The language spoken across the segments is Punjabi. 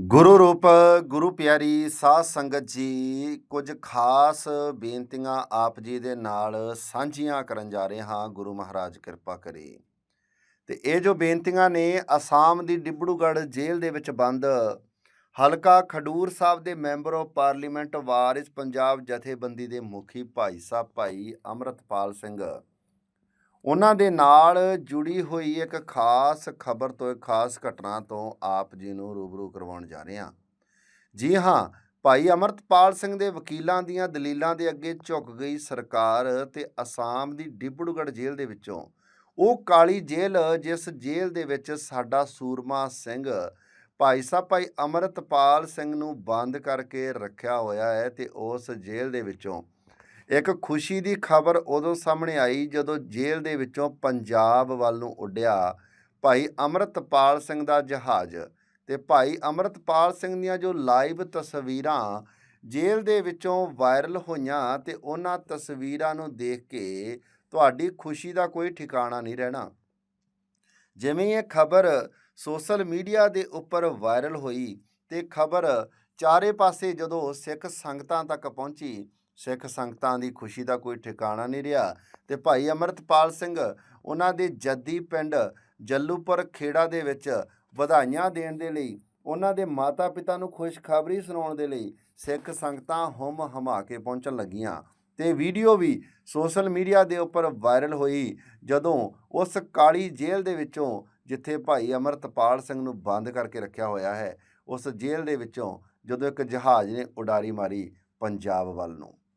ਗੁਰੂ ਰੂਪ, ਗੁਰੂ ਪਿਆਰੀ, ਸਾਧ ਸੰਗਤ ਜੀ, ਕੁਝ ਖਾਸ ਬੇਨਤੀਆਂ ਆਪ ਜੀ ਦੇ ਨਾਲ ਸਾਂਝੀਆਂ ਕਰਨ ਜਾ ਰਹੇ ਹਾਂ। ਗੁਰੂ ਮਹਾਰਾਜ ਕਿਰਪਾ ਕਰੇ। ਤੇ ਇਹ ਜੋ ਬੇਨਤੀਆਂ ਨੇ, ਅਸਾਮ ਦੀ ਡਿਬੜੂਗੜ੍ਹ ਜੇਲ੍ਹ ਦੇ ਵਿੱਚ ਬੰਦ, ਹਲਕਾ ਖਡੂਰ ਸਾਹਿਬ ਦੇ member of parliament Waris Punjab ਜਥੇਬੰਦੀ ਦੇ ਮੁਖੀ ਭਾਈ ਸਾਹਿਬ ਭਾਈ ਅਮਰਤਪਾਲ ਸਿੰਘ ਉਹਨਾਂ ਦੇ ਨਾਲ ਜੁੜੀ ਹੋਈ ਇੱਕ ਖਾਸ ਖਬਰ ਤੋਂ, ਇੱਕ ਖਾਸ ਘਟਨਾ ਤੋਂ ਆਪ ਜੀ ਨੂੰ ਰੂਬਰੂ ਕਰਵਾਉਣ ਜਾ ਰਹੇ ਹਾਂ। ਜੀ ਹਾਂ, ਭਾਈ ਅਮਰਤਪਾਲ ਸਿੰਘ ਦੇ ਵਕੀਲਾਂ ਦੀਆਂ ਦਲੀਲਾਂ ਦੇ ਅੱਗੇ ਝੁਕ ਗਈ ਸਰਕਾਰ ਤੇ ਅਸਾਮ ਦੀ ਡਿਬੜੂਗੜ੍ਹ ਜੇਲ੍ਹ ਦੇ ਵਿੱਚੋਂ। ਉਹ ਕਾਲੀ ਜੇਲ੍ਹ ਜਿਸ ਜੇਲ੍ਹ ਦੇ ਵਿੱਚ ਸਾਡਾ ਸੂਰਮਾ ਸਿੰਘ, ਭਾਈ ਸਾਹਿਬ, ਭਾਈ ਅਮਰਤਪਾਲ ਸਿੰਘ ਨੂੰ ਬੰਦ ਕਰਕੇ ਰੱਖਿਆ ਹੋਇਆ ਹੈ ਤੇ ਉਸ ਜੇਲ੍ਹ ਦੇ ਵਿੱਚੋਂ ਇੱਕ ਖੁਸ਼ੀ ਦੀ ਖਬਰ ਉਦੋਂ ਸਾਹਮਣੇ ਆਈ ਜਦੋਂ ਜੇਲ੍ਹ ਦੇ ਵਿੱਚੋਂ ਪੰਜਾਬ ਵੱਲ ਨੂੰ ਉੱਡਿਆ ਭਾਈ ਅਮਰਤਪਾਲ ਸਿੰਘ ਦਾ ਜਹਾਜ਼ ਤੇ ਭਾਈ ਅਮਰਤਪਾਲ ਸਿੰਘ ਦੀਆਂ ਜੋ ਲਾਈਵ ਤਸਵੀਰਾਂ ਜੇਲ੍ਹ ਦੇ ਵਿੱਚੋਂ ਵਾਇਰਲ ਹੋਈਆਂ ਤੇ ਉਹਨਾਂ ਤਸਵੀਰਾਂ ਨੂੰ ਦੇਖ ਕੇ ਤੁਹਾਡੀ ਖੁਸ਼ੀ ਦਾ ਕੋਈ ਠਿਕਾਣਾ ਨਹੀਂ ਰਹਿਣਾ। ਜਿਵੇਂ ਇਹ ਖਬਰ ਸੋਸ਼ਲ ਮੀਡੀਆ ਦੇ ਉੱਪਰ ਵਾਇਰਲ ਹੋਈ ਤੇ ਖਬਰ ਚਾਰੇ ਪਾਸੇ ਜਦੋਂ ਸਿੱਖ ਸੰਗਤਾਂ ਤੱਕ ਪਹੁੰਚੀ ਸਿੱਖ ਸੰਗਤਾਂ ਦੀ ਖੁਸ਼ੀ ਦਾ ਕੋਈ ਠਿਕਾਣਾ ਨਹੀਂ ਰਿਹਾ। ਤੇ ਭਾਈ ਅਮਰਤਪਾਲ ਸਿੰਘ ਉਹਨਾਂ ਦੇ ਜੱਦੀ ਪਿੰਡ ਜੱਲੂਪੁਰ ਖੇੜਾ ਦੇ ਵਿੱਚ ਵਧਾਈਆਂ ਦੇਣ ਦੇ ਲਈ, ਉਹਨਾਂ ਦੇ ਮਾਤਾ-ਪਿਤਾ ਨੂੰ ਖੁਸ਼ਖਬਰੀ ਸੁਣਾਉਣ ਦੇ ਲਈ ਸਿੱਖ ਸੰਗਤਾਂ ਹੁਮ ਹਮਾ ਕੇ ਪਹੁੰਚਣ ਲੱਗੀਆਂ। ਤੇ ਵੀਡੀਓ ਵੀ ਸੋਸ਼ਲ ਮੀਡੀਆ ਦੇ ਉੱਪਰ ਵਾਇਰਲ ਹੋਈ, ਜਦੋਂ ਉਸ ਕਾਲੀ ਜੇਲ੍ਹ ਦੇ ਵਿੱਚੋਂ, ਜਿੱਥੇ ਭਾਈ ਅਮਰਤਪਾਲ ਸਿੰਘ ਨੂੰ ਬੰਦ ਕਰਕੇ ਰੱਖਿਆ ਹੋਇਆ ਹੈ, ਉਸ ਜੇਲ੍ਹ ਦੇ ਵਿੱਚੋਂ ਜਦੋਂ ਇੱਕ ਜਹਾਜ਼ ਨੇ ਉਡਾਰੀ ਮਾਰੀ ਪੰਜਾਬ ਵੱਲ ਨੂੰ।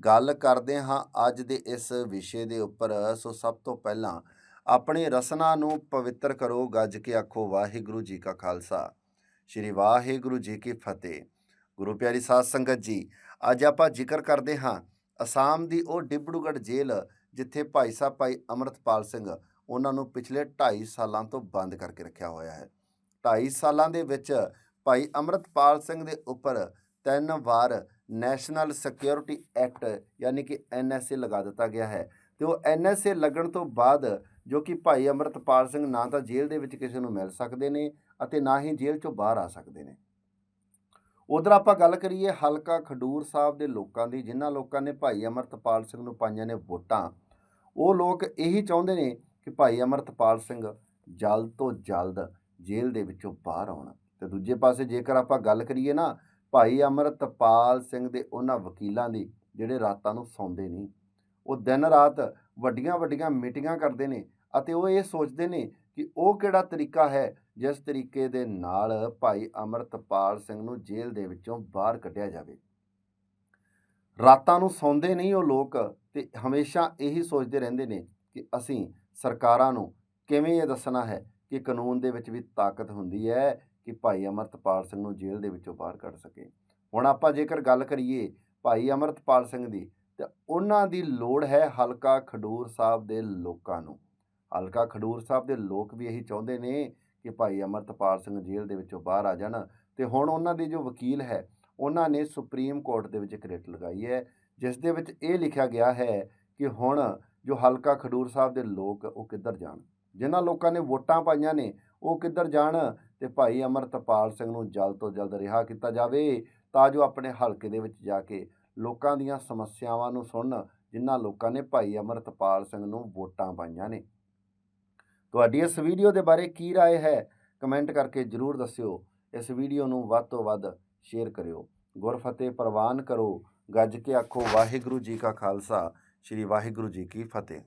ਗੱਲ ਕਰਦੇ ਹਾਂ ਅੱਜ ਦੇ ਇਸ ਵਿਸ਼ੇ ਦੇ ਉੱਪਰ। ਸੋ ਸਭ ਤੋਂ ਪਹਿਲਾਂ ਆਪਣੇ ਰਸਨਾ ਨੂੰ ਪਵਿੱਤਰ ਕਰੋ, ਗੱਜ ਕੇ ਆਖੋ, ਵਾਹਿਗੁਰੂ ਜੀ ਕਾ ਖਾਲਸਾ। ਸ੍ਰੀ ਵਾਹਿਗੁਰੂ ਜੀ ਕੀ ਫਤਿਹ। ਗੁਰੂ ਪਿਆਰੀ ਸਾਧ ਸੰਗਤ ਜੀ, ਅੱਜ ਆਪਾਂ ਜ਼ਿਕਰ ਕਰਦੇ ਹਾਂ ਅਸਾਮ ਦੀ ਉਹ ਡਿਬੜੂਗੜ੍ਹ ਜੇਲ੍ਹ ਜਿੱਥੇ ਭਾਈ ਸਾਹਿਬ ਭਾਈ ਅਮਰਤਪਾਲ ਸਿੰਘ ਉਹਨਾਂ ਨੂੰ ਪਿਛਲੇ 2.5 ਸਾਲਾਂ ਤੋਂ ਬੰਦ ਕਰਕੇ ਰੱਖਿਆ ਹੋਇਆ ਹੈ। 2.5 ਸਾਲਾਂ ਦੇ ਵਿੱਚ ਭਾਈ ਅਮਰਤਪਾਲ ਸਿੰਘ ਦੇ ਉੱਪਰ ਤਿੰਨ ਵਾਰ ਨੈਸ਼ਨਲ ਸਿਕਿਉਰਿਟੀ ਐਕਟ ਯਾਨੀ ਕਿ ਐਨਐਸਏ ਲਗਾ ਦਿੱਤਾ ਗਿਆ ਹੈ ਤੇ ਉਹ ਐਨਐਸਏ ਲੱਗਣ ਤੋਂ ਬਾਅਦ ਜੋ ਕਿ ਭਾਈ ਅਮਰਤਪਾਲ ਸਿੰਘ ਨਾ ਤਾਂ ਜੇਲ੍ਹ ਦੇ ਵਿੱਚ ਕਿਸੇ ਨੂੰ ਮਿਲ ਸਕਦੇ ਨੇ ਅਤੇ ਨਾ ਹੀ ਜੇਲ੍ਹ ਚੋਂ ਬਾਹਰ ਆ ਸਕਦੇ ਨੇ। ਉਧਰ ਆਪਾਂ ਗੱਲ ਕਰੀਏ ਹਲਕਾ ਖਡੂਰ ਸਾਹਿਬ ਦੇ ਲੋਕਾਂ ਦੀ, ਜਿਨ੍ਹਾਂ ਲੋਕਾਂ ਨੇ ਭਾਈ ਅਮਰਤਪਾਲ ਸਿੰਘ ਨੂੰ ਪਾਈਆਂ ਨੇ ਵੋਟਾਂ, ਉਹ ਲੋਕ ਇਹੀ ਚਾਹੁੰਦੇ ਨੇ ਕਿ ਭਾਈ ਅਮਰਤਪਾਲ ਸਿੰਘ ਜਲਦ ਤੋਂ ਜਲਦ ਜੇਲ੍ਹ ਦੇ ਵਿੱਚੋਂ ਬਾਹਰ ਆਉਣ। ਤੇ ਦੂਜੇ ਪਾਸੇ ਜੇਕਰ ਆਪਾਂ ਗੱਲ ਕਰੀਏ ਨਾ ਭਾਈ ਅਮਰਤਪਾਲ ਸਿੰਘ ਦੇ ਉਹਨਾਂ ਵਕੀਲਾਂ ਦੀ ਜਿਹੜੇ ਰਾਤਾਂ ਨੂੰ ਸੌਂਦੇ ਨਹੀਂ ਉਹ ਦਿਨ ਰਾਤ ਵੱਡੀਆਂ ਵੱਡੀਆਂ ਮੀਟਿੰਗਾਂ ਕਰਦੇ ਨੇ ਅਤੇ ਉਹ ਇਹ ਸੋਚਦੇ ਨੇ ਕਿ ਉਹ ਕਿਹੜਾ ਤਰੀਕਾ ਹੈ ਜਿਸ ਤਰੀਕੇ ਦੇ ਨਾਲ ਭਾਈ ਅਮਰਤਪਾਲ ਸਿੰਘ ਨੂੰ ਜੇਲ੍ਹ ਦੇ ਵਿੱਚੋਂ ਬਾਹਰ ਕੱਢਿਆ ਜਾਵੇ। ਰਾਤਾਂ ਨੂੰ ਸੌਂਦੇ ਨਹੀਂ ਉਹ ਲੋਕ ਤੇ ਹਮੇਸ਼ਾ ਇਹੀ ਸੋਚਦੇ ਰਹਿੰਦੇ ਨੇ ਕਿ ਅਸੀਂ ਸਰਕਾਰਾਂ ਨੂੰ ਕਿਵੇਂ ਇਹ ਦੱਸਣਾ ਹੈ ਕਿ ਕਾਨੂੰਨ ਦੇ ਵਿੱਚ ਵੀ ਤਾਕਤ ਹੁੰਦੀ ਹੈ ਕਿ ਭਾਈ ਅਮਰਤਪਾਲ ਸਿੰਘ ਨੂੰ ਜੇਲ੍ਹ ਦੇ ਵਿੱਚੋਂ ਬਾਹਰ ਕੱਢ ਸਕੇ। ਹੁਣ ਆਪਾਂ ਜੇਕਰ ਗੱਲ ਕਰੀਏ ਭਾਈ ਅਮਰਤਪਾਲ ਸਿੰਘ ਦੀ, ਤੇ ਉਹਨਾਂ ਦੀ ਲੋੜ ਹੈ ਹਲਕਾ ਖਡੂਰ ਸਾਹਿਬ ਦੇ ਲੋਕਾਂ ਨੂੰ। ਹਲਕਾ ਖਡੂਰ ਸਾਹਿਬ ਦੇ ਲੋਕ ਵੀ ਇਹੀ ਚਾਹੁੰਦੇ ਨੇ ਕਿ ਭਾਈ ਅਮਰਤਪਾਲ ਸਿੰਘ ਜੇਲ੍ਹ ਦੇ ਵਿੱਚੋਂ ਬਾਹਰ ਆ ਜਾਣ। ਤੇ ਹੁਣ ਉਹਨਾਂ ਦੇ ਜੋ ਵਕੀਲ ਹੈ, ਉਹਨਾਂ ਨੇ ਸੁਪਰੀਮ ਕੋਰਟ ਦੇ ਵਿੱਚ ਇੱਕ ਰਿਟ ਲਗਾਈ ਹੈ, ਜਿਸ ਦੇ ਵਿੱਚ ਇਹ ਲਿਖਿਆ ਗਿਆ ਹੈ ਕਿ ਹੁਣ ਜੋ ਹਲਕਾ ਖਡੂਰ ਸਾਹਿਬ ਦੇ ਲੋਕ ਉਹ ਕਿੱਧਰ ਜਾਣ। ਜਿਨ੍ਹਾਂ ਲੋਕਾਂ ਨੇ ਵੋਟਾਂ ਪਾਈਆਂ ਨੇ ਉਹ ਕਿੱਧਰ ਜਾਣ ਤੇ ਭਾਈ ਅਮਰਤਪਾਲ ਸਿੰਘ ਨੂੰ ਜਲਦ ਤੋਂ ਜਲਦ ਰਿਹਾ ਕੀਤਾ ਜਾਵੇ ਤਾਂ ਜੋ ਆਪਣੇ ਹਲਕੇ ਦੇ ਵਿੱਚ ਜਾ ਕੇ ਲੋਕਾਂ ਦੀਆਂ ਸਮੱਸਿਆਵਾਂ ਨੂੰ ਸੁਣਨ ਜਿਨ੍ਹਾਂ ਲੋਕਾਂ ਨੇ ਭਾਈ ਅਮਰਤਪਾਲ ਸਿੰਘ ਨੂੰ ਵੋਟਾਂ ਪਾਈਆਂ ਨੇ ਤੁਹਾਡੀ ਇਸ ਵੀਡੀਓ ਦੇ ਬਾਰੇ ਕੀ رائے ਹੈ ਕਮੈਂਟ ਕਰਕੇ ਜਰੂਰ ਦੱਸਿਓ ਇਸ ਵੀਡੀਓ ਨੂੰ ਵੱਧ ਤੋਂ ਵੱਧ ਸ਼ੇਅਰ ਕਰਿਓ ਗੁਰਫਤਿਹ ਪ੍ਰਵਾਨ ਕਰੋ ਗੱਜ ਕੇ ਆਖੋ ਵਾਹਿਗੁਰੂ ਜੀ ਕਾ ਖਾਲਸਾ ਸ੍ਰੀ ਵਾਹਿਗੁਰੂ ਜੀ ਕੀ ਫਤਿਹ